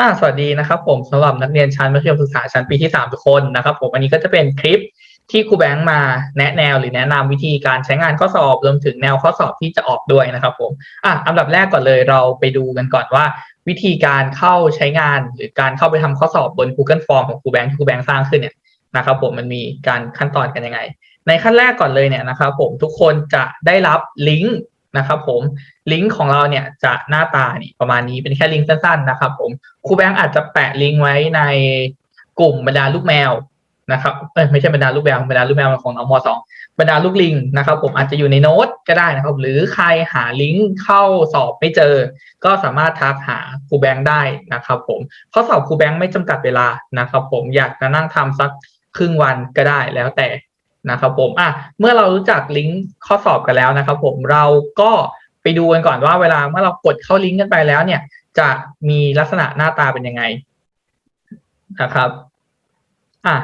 อ่าสวัสดีนะครับผมสำหรับนักเรียนชั้นมัธยมศึกษาชั้นปีที่ 3 ทุกคนนะครับผมอันนี้ก็จะเป็นคลิปที่ครูแบงค์มาแนะแนวหรือแนะนำวิธีการใช้งานข้อสอบรวมถึงแนวข้อสอบที่จะออกด้วยนะครับผมอะอันดับแรกก่อนเลยเราไปดูกันก่อนว่า วิธีการเข้าใช้งานหรือการเข้าไปทำข้อสอบบน Google Form ของครูแบงค์ที่ครูแบงค์สร้างขึ้นเนี่ยนะครับผมมันมีการขั้นตอนกันยังไง ในขั้นแรกก่อนเลยเนี่ยนะครับผมทุกคนจะได้รับลิงก์ นะครับผมลิงก์ของเราเนี่ยจะหน้าตานี่ประมาณนี้เป็นแค่ลิงก์สั้นๆนะครับผมครูแบงค์อาจจะแปะลิงก์ไว้ในกลุ่มบรรดาลูกแมวนะครับเอ้ยไม่ใช่บรรดาลูกแมวบรรดาลูกแมวของน้องมสองบรรดาลูกลิงนะครับผมอาจจะอยู่ในโน้ตก็ได้นะครับ หรือใครหาลิงก์เข้าสอบไม่เจอ ก็สามารถทักหาครูแบงค์ได้นะครับผมข้อสอบครูแบงค์ไม่จำกัดเวลานะครับผมอยากจะนั่งทำสักครึ่งวันก็ได้แล้วแต่ นะครับผมอะเมื่อเรารู้จักลิงก์ข้อสอบกันแล้วนะครับผมเราก็ไปดูกันก่อนว่าเวลาเมื่อเรากดเข้าลิงก์กันไปแล้วเนี่ย จะมีลักษณะหน้าตาเป็นยังไงนะครับอะ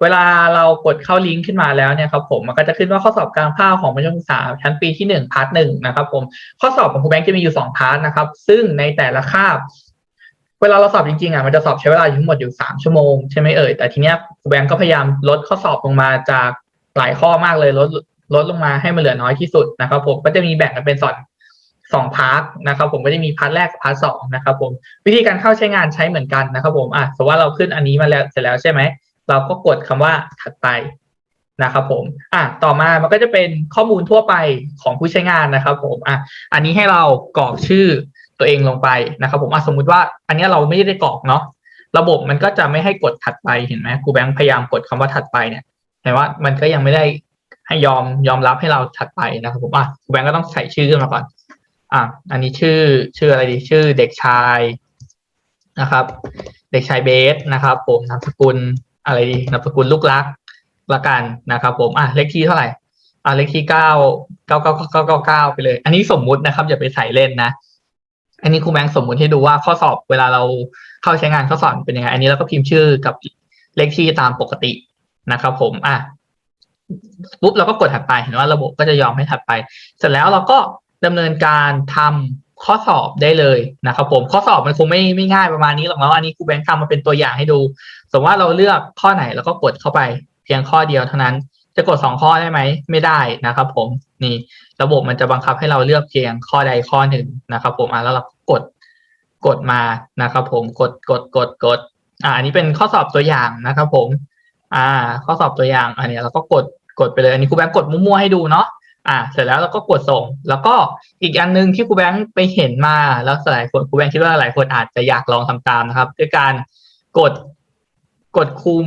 เวลาเรากดเข้าลิงก์ขึ้นมาแล้วเนี่ยครับผมมันก็จะขึ้นว่าข้อสอบกลางภาคของมัธยมศึกษาชั้นปีที่หนึ่งพาร์ทหนึ่งนะครับผมข้อสอบของครูแบงค์จะมีอยู่สองพาร์ทนะครับ ซึ่งในแต่ละคาบ เวลาเราสอบจริงๆอะมันจะสอบใช้เวลาอยู่ทั้งหมดอยู่สามชั่วโมงใช่ไหมเอ่ยแต่ทีเนี้ยครูแบงค์ก็พยายามลดข้อสอบลงมาจากหลายข้อมากเลยลดลดลงมาให้มันเหลือน้อยที่สุดนะครับ ผมก็จะมีแบ่งกันเป็นสอนสองพาร์ทนะครับ ผมก็จะมีพาร์ทแรกพาร์ทสองนะครับ ผมวิธีการเข้าใช้งานใช้เหมือนกันนะครับผมอะสมมติว่าเราขึ้นอันนี้มาแล้วเสร็จแล้วใช่ไหมเราก็กดคำว่าถัดไปนะครับผมอะต่อมามันก็จะเป็นข้อมูลทั่วไปของผู้ใช้งานนะครับ ผมอะอันนี้ให้เรากรอกชื่อ ตัวเองลงไปนะครับ ผมสมมุติว่าอันนี้เราไม่ได้กรอกเนาะระบบมันก็จะไม่ให้กดถัดไปเห็นไหมครูแบงค์พยายามกดคำว่าถัดไปเนี่ยแต่ว่ามันก็ยังไม่ได้ให้ยอมยอมรับให้เราถัดไปนะครับผมอะครูแบงค์ก็ต้องใส่ชื่อขึ้นมาก่อน อะอันนี้ชื่อชื่ออะไรดีชื่อเด็กชายนะครับ เด็กชายเบสนะครับ ผมนามสกุลอะไรดีนามสกุลลูกรักละกันนะครับ ผมอะเลขที่เท่าไหร่อะเลขที่เก้าเก้าเก้าเก้าเก้าเก้าไปเลย อันนี้สมมุตินะครับ อย่าไปใส่เล่นนะ อันนี้ครูแบงค์สมมุติให้ดูว่าข้อสอบเวลาเราเข้าใช้งานข้อสอบเป็นยังไง อันนี้เราก็พิมพ์ชื่อกับเลขที่ตามปกตินะครับผมอะปุ๊บเราก็กดถัดไปเห็นว่าระบบก็จะยอมให้ถัดไป เสร็จแล้วเราก็ดำเนินการทำข้อสอบได้เลยนะครับผมข้อสอบมันคงไม่ไม่ง่ายประมาณนี้หรอกเนาะอันนี้ครูแบงค์ทำมาเป็นตัวอย่างให้ดู สมมติว่าเราเลือกข้อไหนแล้วก็กดเข้าไป เพียงข้อเดียวเท่านั้น จะกดสองข้อได้ไหม ไม่ได้นะครับ ผมนี่ระบบมันจะบังคับให้เราเลือกเพียงข้อใดข้อหนึ่งนะครับ ผมอะแล้วเรากดกดมานะครับ ผมกดกดกดกดอ่าอันนี้เป็นข้อสอบตัวอย่างนะครับ ผม อ่า ข้อสอบตัวอย่าง อันนี้เราก็กดกดไปเลยอันนี้ครูแบงค์กดมั่วๆให้ดูเนาะอ่า เสร็จแล้วเราก็กดส่ง แล้วก็อีกอันหนึ่งที่ครูแบงค์ไปเห็นมาแล้วหลายคนครูแบงค์คิดว่าหลายคนอาจจะอยากลองทำตามนะครับ ด้วยการกดกดคุม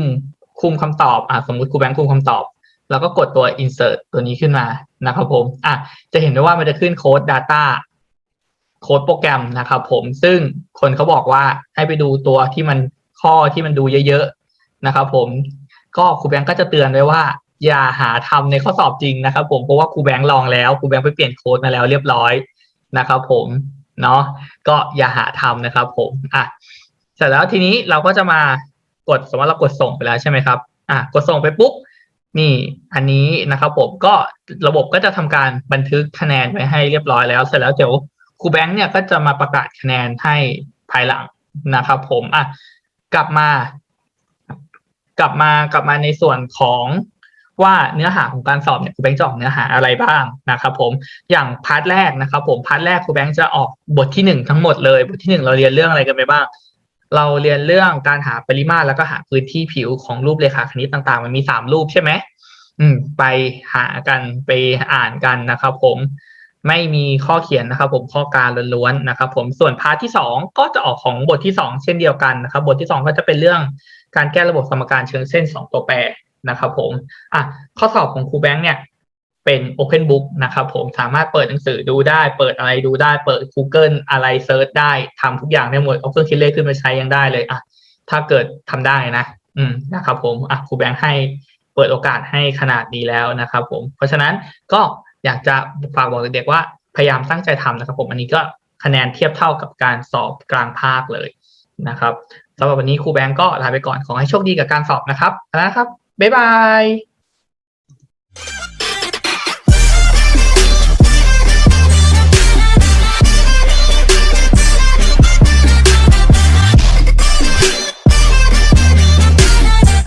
คุมคำตอบอ่าสมมติครูแบงค์คุมคำตอบ แล้วก็กดตัว insert ตัวนี้ขึ้นมานะครับผมอะจะเห็นได้ว่ามันจะขึ้นโค้ด data โค้ดโปรแกรมนะครับผมซึ่งคนเขาบอกว่าให้ไปดูตัวที่มันข้อที่มันดูเยอะๆนะครับผมก็ครูแบงค์ก็จะเตือนไว้ว่า อย่าหาทำในข้อสอบจริงนะครับผมเพราะว่าครูแบงค์ลองแล้วครูแบงค์ไปเปลี่ยนโค้ดมาแล้วเรียบร้อยนะครับผมเนาะก็อย่าหาทำนะครับผมอะเสร็จแล้วทีนี้เราก็จะมากดสมมติเรากดส่งไปแล้วใช่ไหมครับอะกดส่งไปปุ๊บ นี่อันนี้นะครับผมก็ระบบก็จะทำการบันทึกคะแนนไว้ให้เรียบร้อยแล้ว เสร็จแล้วเดี๋ยวครูแบงค์เนี่ยก็จะมาประกาศคะแนนให้ภายหลังนะครับผมอะกลับมา กลับมากลับมาในส่วนของว่าเนื้อหาของการสอบเนี่ยครูแบงค์จะออกเนื้อหาอะไรบ้างนะครับผมอย่างพาร์ทแรกนะครับผมพาร์ทแรกครูแบงค์จะออกบทที่หนึ่งทั้งหมดเลย บทที่หนึ่งเราเรียนเรื่องอะไรกันไปบ้าง เราเรียนเรื่องการหาปริมาตรแล้วก็หาพื้นที่ผิวของรูปเรขาคณิตต่าง ๆ มันมีสามรูปใช่ไหมอืม ไปหากันไปอ่านกันนะครับ ผมไม่มีข้อเขียนนะครับ ผมข้อการล้วนๆนะครับ ผมส่วนพาร์ทที่สองก็จะออกของบทที่สองเช่นเดียวกันนะครับ บทที่สองก็จะเป็นเรื่องการแก้ระบบสมการเชิงเส้นสองตัวแปรนะครับ ผมอะข้อสอบของครูแบงค์เนี่ย เป็น Open Book นะครับผมสามารถเปิดหนังสือดูได้ เปิดอะไรดูได้ เปิด Google อะไรเซิร์ชได้ทำทุกอย่างได้หมดเอาเครื่องคิดเลขขึ้นมาใช้ยังได้เลยอะถ้าเกิดทำได้นะ อืมนะครับผมอะครูแบงค์ให้เปิดโอกาสให้ขนาดนี้แล้วนะครับผม เพราะฉะนั้นก็อยากจะฝากบอกเด็กๆว่าพยายามตั้งใจทำนะครับผมอันนี้ก็คะแนนเทียบเท่ากับการสอบกลางภาคเลยนะครับสำหรับวันนี้ครูแบงค์ก็ลาไปก่อนขอให้โชคดีกับการสอบนะครับนะครับ บ๊ายบาย